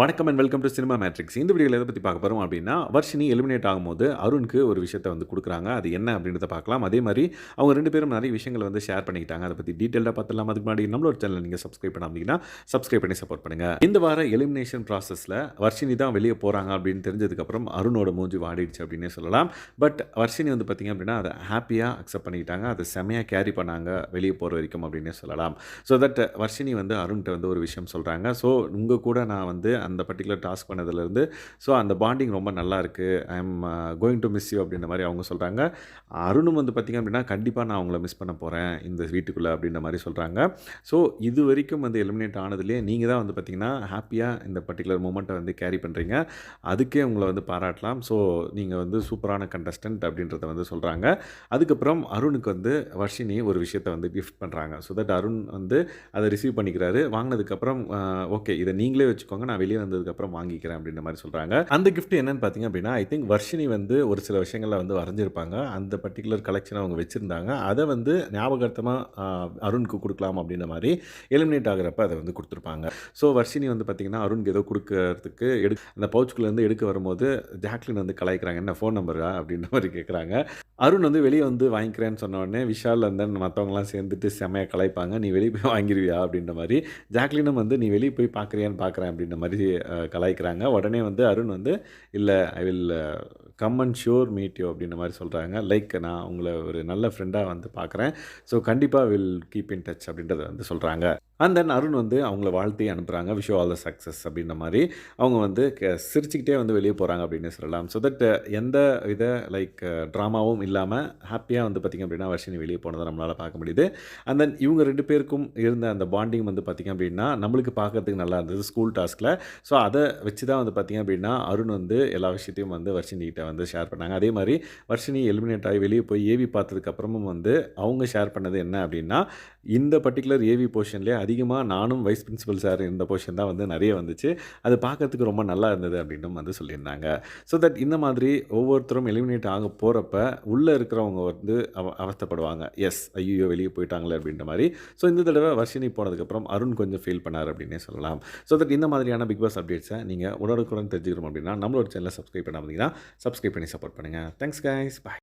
வணக்கம் and welcome to cinema matrix இந்த வீடியோவில் எதை பற்றி பார்க்க போகிறோம் அப்படின்னா வர்ஷினி எலிமினேட் ஆகும்போது அருணுக்கு ஒரு விஷயத்தை வந்து கொடுக்குறாங்க. அது என்ன அப்படின்றத பார்க்கலாம். அதே மாதிரி அவங்க ரெண்டு பேரும் நிறைய விஷயங்களை வந்து ஷேர் பண்ணிக்கிட்டாங்க. அதை பற்றி டீட்டெயிலாக பார்த்துலாம் அதுக்கு முன்னாடி நம்மளோட சேனல் நீங்கள் சப்ஸ்கிரைப் பண்ணாமீங்கன்னா சப்ஸ்கிரைப் பண்ணி சப்போர்ட் பண்ணுங்கள் இந்த வார எலிமினேஷன் ப்ராசஸில் வர்ஷினி தான் வெளியே போகிறாங்க அப்படின்னு தெரிஞ்சதுக்கப்புறம் அருணோட மூஞ்சி வாடிடுச்சு அப்படின்னே சொல்லலாம். பட் வர்ஷினி வந்து பார்த்திங்க அப்படின்னா அதை ஹாப்பியாக அக்செப்ட் பண்ணிக்கிட்டாங்க. அதை செமையாக கேரி பண்ணாங்க வெளியே போகிற வரைக்கும் அப்படின்னே சொல்லலாம். ஸோ தட் வர்ஷினி வந்து அருண்கிட்ட வந்து ஒரு விஷயம் சொல்கிறாங்க ஸோ உங்கள் கூட நான் வந்து அந்த பர்டிகுலர் டாஸ்க் பண்ணதுலேருந்து. ஸோ அந்த பாண்டிங் ரொம்ப நல்லா இருக்குது I am going to miss you அப்படின்ற மாதிரி அவங்க சொல்கிறாங்க அருணும் வந்து பார்த்திங்க அப்படின்னா கண்டிப்பாக நான் அவங்கள மிஸ் பண்ண போகிறேன் இந்த வீட்டுக்குள்ளே அப்படின்ற மாதிரி சொல்கிறாங்க ஸோ இது வரைக்கும் வந்து எலிமினேட் ஆனதுலேயே நீங்கள் தான் வந்து பார்த்திங்கன்னா ஹாப்பியாக இந்த பர்டிகுலர் மூமெண்ட்டை வந்து கேரி பண்ணுறீங்க அதுக்கே உங்களை வந்து பாராட்டலாம். ஸோ நீங்கள் வந்து சூப்பரான கண்டஸ்டன்ட் அப்படின்றத வந்து சொல்கிறாங்க அதுக்கப்புறம் அருணுக்கு வந்து வர்ஷினி ஒரு விஷயத்தை வந்து கிஃப்ட் பண்ணுறாங்க ஸோ தட் அருண் வந்து அதை ரிசீவ் பண்ணிக்கிறாரு. வாங்கினதுக்கப்புறம் ஓகே uh, இதை நீங்களே வச்சுக்கோங்க. நான் வெளியே வந்ததுக்கப்புறம் வாங்கிக்கிறேன் அப்படின்ற மாதிரி சொல்கிறாங்க அந்த கிஃப்ட் என்னன்னு பார்த்தீங்க அப்படின்னா ஐ திங்க் வர்ஷினி வந்து ஒரு சில விஷயங்களில் வந்து வரைஞ்சிருப்பாங்க. அந்த பர்டிகுலர் கலெக்ஷனை அவங்க வச்சுருந்தாங்க. அதை வந்து ஞாபகார்த்தமாக அருணுக்கு கொடுக்கலாம் அப்படின்ற மாதிரி எலிமினேட் ஆகிறப்ப அதை வந்து கொடுத்துருப்பாங்க. ஸோ வர்ஷினி வந்து பார்த்திங்கன்னா அருணுக்கு ஏதோ கொடுக்கறதுக்கு எடு அந்த பவுச்சுக்குள்ளேருந்து எடுக்க வரும்போது ஜாக்லின் வந்து கலாய்க்கிறாங்க என்ன ஃபோன் நம்பரா அப்படின்ற மாதிரி கேட்குறாங்க அருண் வந்து வெளியே வந்து வாங்கிக்கிறேன்னு சொன்ன உடனே விஷால் வந்து மற்றவங்களாம் சேர்ந்துட்டு செமையாக கலாய்ப்பாங்க. நீ வெளியே போய் வாங்கிருவியா? அப்படின்ற மாதிரி ஜாக்லினும் வந்து நீ வெளியே போய் பார்க்குறியான்னு பார்க்குறேன் அப்படின்ற மாதிரி கலாய்க்கிறாங்க. உடனே வந்து அருண் வந்து இல்லை I will come and sure meet you அப்படின்ற மாதிரி சொல்கிறாங்க லைக் நான் உங்களை ஒரு நல்ல ஃப்ரெண்டாக வந்து பார்க்குறேன். ஸோ கண்டிப்பாக வில் கீப் இன் டச் அப்படின்றத வந்து சொல்கிறாங்க அண்ட் தென் அருண் வந்து அவங்கள வாழ்த்தி அனுப்புகிறாங்க விஷ் ஆல் த சக்ஸஸ் அப்படின்ற மாதிரி. அவங்க வந்து சிரிச்சுக்கிட்டே வந்து வெளியே போகிறாங்க அப்படின்னு சொல்லலாம். ஸோ தட் எந்த வித லைக் ட்ராமாவும் இல்லாமல் ஹாப்பியாக வந்து பார்த்திங்க அப்படின்னா வர்ஷினி வெளியே போனதை நம்மளால் பார்க்க முடியுது. அண்ட் தென் இவங்க ரெண்டு பேருக்கும் இருந்த அந்த பாண்டிங் வந்து பார்த்திங்க அப்படின்னா நம்மளுக்கு பார்க்கறதுக்கு நல்லா இருந்தது ஸ்கூல் டாஸ்கில் ஸோ அதை வச்சு தான் வந்து பார்த்திங்க அப்படின்னா அருண் வந்து எல்லா விஷயத்தையும் வந்து வர்ஷினிகிட்ட வந்து ஷேர் பண்ணாங்க. அதே மாதிரி வர்ஷினி எலிமினேட் ஆகி வெளியே போய் ஏவி பார்த்ததுக்கப்புறமும் வந்து அவங்க ஷேர் பண்ணது என்ன அப்படின்னா இந்த பர்டிகுலர் ஏவி போர்ஷன்லேயே அதிகமாக நானும் வைஸ் பிரின்சிபல் சார் இருந்த போர்ஷன் தான் வந்து நிறைய வந்துச்சு. அது பார்க்கறதுக்கு ரொம்ப நல்லா இருந்தது அப்படின்னும் வந்து சொல்லியிருந்தாங்க. ஸோ தட் இந்த மாதிரி ஒவ்வொருத்தரும் எலிமினேட் ஆக போகிறப்ப உள்ளே இருக்கிறவங்க வந்து அவ அவஸ்தைப்படுவாங்க. எஸ் ஐயோ வெளியே போயிட்டாங்களே அப்படின்ற மாதிரி. ஸோ இந்த தடவை வர்ஷினி போனதுக்கப்புறம் அருண் கொஞ்சம் ஃபீல் பண்ணார் அப்படின்னே சொல்லலாம். ஸோ தட் இந்த மாதிரியான பிக் பாஸ் அப்டேட்ஸை நீங்கள் உடனுக்குடன் தெரிஞ்சுக்கணும் அப்படின்னா நம்மளோட சேனலை சப்ஸ்கிரைப் பண்ணாமல் சப்ஸ்கிரைப் பண்ணி சப்போர்ட் பண்ணுங்கள் தேங்க்ஸ் கைஸ் பாய்